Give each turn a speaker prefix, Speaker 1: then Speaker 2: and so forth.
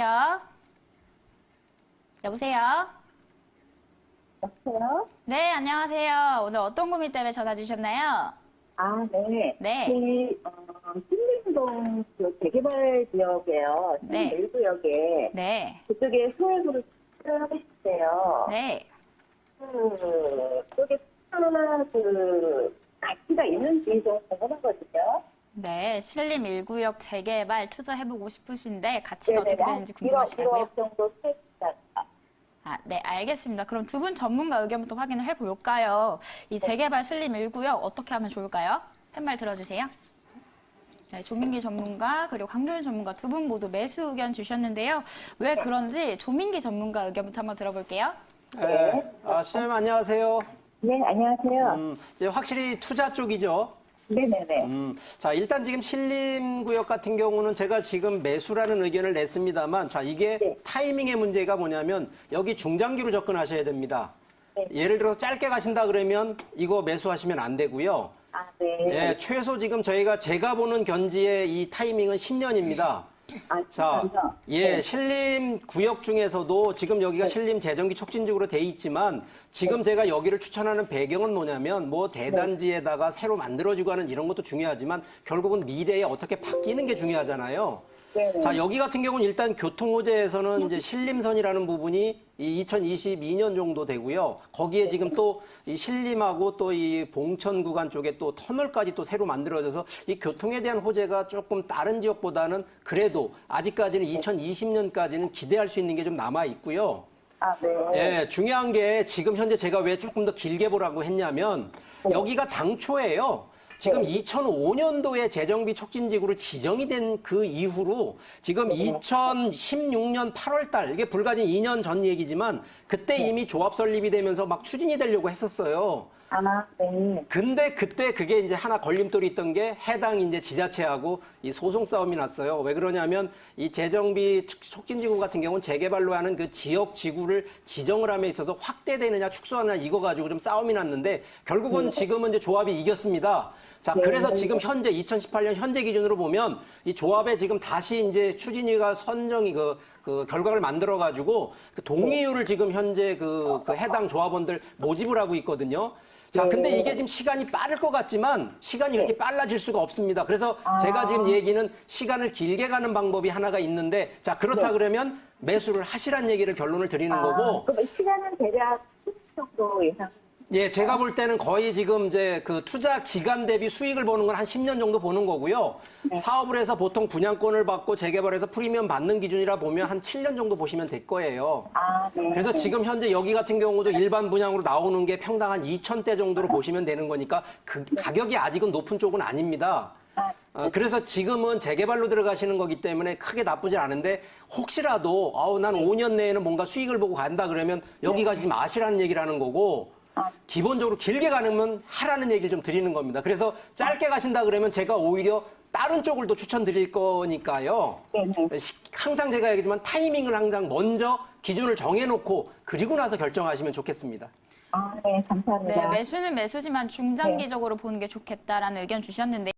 Speaker 1: 여보세요? 여보세요?
Speaker 2: 여보세요?
Speaker 1: 네, 안녕하세요. 오늘 어떤 고민 때문에 전화 주셨나요?
Speaker 2: 아, 네.
Speaker 1: 네.
Speaker 2: 그, 어, 신림동 그 재개발 지역에요.
Speaker 1: 네.
Speaker 2: 신림 1구역에
Speaker 1: 네,
Speaker 2: 그쪽에 소액으로 투자하고 싶대요.
Speaker 1: 네.
Speaker 2: 그, 그쪽에 투자 그, 가치가 있는지 좀 궁금하거든 요.
Speaker 1: 네, 신림 1구역 재개발 투자해보고 싶으신데 가치가 어떻게. 되는지
Speaker 2: 1억,
Speaker 1: 궁금하시다고요?
Speaker 2: 1억 정도.
Speaker 1: 아, 네, 알겠습니다. 그럼 두 분 전문가 의견부터 확인을 해볼까요? 이 재개발 신림 1구역 어떻게 하면 좋을까요? 팻말 들어주세요. 네, 조민기 전문가 그리고 강도현 전문가 두 분 모두 매수 의견 주셨는데요. 왜 그런지 조민기 전문가 의견부터 한번 들어볼게요.
Speaker 3: 네. 아, 시장님 안녕하세요.
Speaker 2: 네, 안녕하세요.
Speaker 3: 음, 이제 확실히 투자 쪽이죠.
Speaker 2: 네네네.
Speaker 3: 음, 자, 일단 지금 신림구역 같은 경우는 제가 지금 매수라는 의견을 냈습니다만, 자, 이게
Speaker 2: 네.
Speaker 3: 타이밍의 문제가 뭐냐면, 여기 중장기로 접근하셔야 됩니다.
Speaker 2: 네.
Speaker 3: 예를 들어서 짧게 가신다 그러면 이거 매수하시면 안 되고요.
Speaker 2: 아, 네.
Speaker 3: 예, 최소 지금 저희가 제가 보는 견지의 이 타이밍은 10년입니다.
Speaker 2: 아,
Speaker 3: 자? 예,
Speaker 2: 네.
Speaker 3: 신림 구역 중에서도 지금 여기가 신림 재정기 촉진지구로 돼 있지만 지금 제가 여기를 추천하는 배경은 뭐냐면 뭐 대단지에다가 새로 만들어지고 하는 이런 것도 중요하지만 결국은 미래에 어떻게 바뀌는 게 중요하잖아요.
Speaker 2: 네네.
Speaker 3: 자, 여기 같은 경우는 일단 교통 호재에서는 이제 신림선이라는 부분이 이 2022년 정도 되고요. 거기에 지금 또 이 신림하고 또 이 봉천 구간 쪽에 또 터널까지 또 새로 만들어져서 이 교통에 대한 호재가 조금 다른 지역보다는 그래도 아직까지는 2020년까지는 기대할 수 있는 게 좀 남아 있고요.
Speaker 2: 아, 네.
Speaker 3: 예, 중요한 게 지금 현재 제가 왜 조금 더 길게 보라고 했냐면 여기가 당초에요. 지금 2005년도에 재정비 촉진지구로 지정이 된 그 이후로 지금 2016년 8월 달 이게 불과 지금 2년 전 얘기지만 그때 이미 조합 설립이 되면서 막 추진이 되려고 했었어요.
Speaker 2: 아, 네.
Speaker 3: 근데 그때 그게 이제 하나 걸림돌이 있던 게 해당 이제 지자체하고 이 소송 싸움이 났어요. 왜 그러냐면 이 재정비 촉- 촉진지구 같은 경우는 재개발로 하는 그 지역 지구를 지정을 함에 있어서 확대되느냐 축소하느냐 이거 가지고 좀 싸움이 났는데 결국은 지금은 이제 조합이 이겼습니다. 자, 그래서 지금 현재 2018년 현재 기준으로 보면 이 조합에 지금 다시 이제 추진위가 선정이 그, 그 결과를 만들어 가지고 그 동의율을 지금 현재 그, 그 해당 조합원들 모집을 하고 있거든요. 자, 근데 이게 지금 시간이 빠를 것 같지만 시간이 그렇게 빨라질 수가 없습니다. 그래서 제가 지금 얘기는 시간을 길게 가는 방법이 하나가 있는데 자, 그렇다 그러면 매수를 하시란 얘기를 결론을 드리는 거고
Speaker 2: 아, 그럼 시간은 대략 10분 정도 예상.
Speaker 3: 예, 제가 볼 때는 거의 지금 이제 그 투자 기간 대비 수익을 보는 건 한 10년 정도 보는 거고요. 사업을 해서 보통 분양권을 받고 재개발해서 프리미엄 받는 기준이라 보면 한 7년 정도 보시면 될 거예요.
Speaker 2: 아, 네.
Speaker 3: 그래서 지금 현재 여기 같은 경우도 일반 분양으로 나오는 게 평당 한 2,000대 정도로 보시면 되는 거니까 그 가격이 아직은 높은 쪽은 아닙니다.
Speaker 2: 아,
Speaker 3: 어, 그래서 지금은 재개발로 들어가시는 거기 때문에 크게 나쁘진 않은데 혹시라도 아우 난 5년 내에는 뭔가 수익을 보고 간다 그러면 여기 가지 마시라는 얘기를 하는 거고
Speaker 2: 아.
Speaker 3: 기본적으로 길게 가면 하라는 얘기를 좀 드리는 겁니다. 그래서 짧게 가신다 그러면 제가 오히려 다른 쪽을 또 추천드릴 거니까요.
Speaker 2: 네네.
Speaker 3: 시- 항상 제가 얘기지만 타이밍을 항상 먼저 기준을 정해놓고 그리고 나서 결정하시면 좋겠습니다.
Speaker 2: 아, 네, 감사합니다.
Speaker 1: 네, 매수는 매수지만 중장기적으로 보는 게 좋겠다라는 의견 주셨는데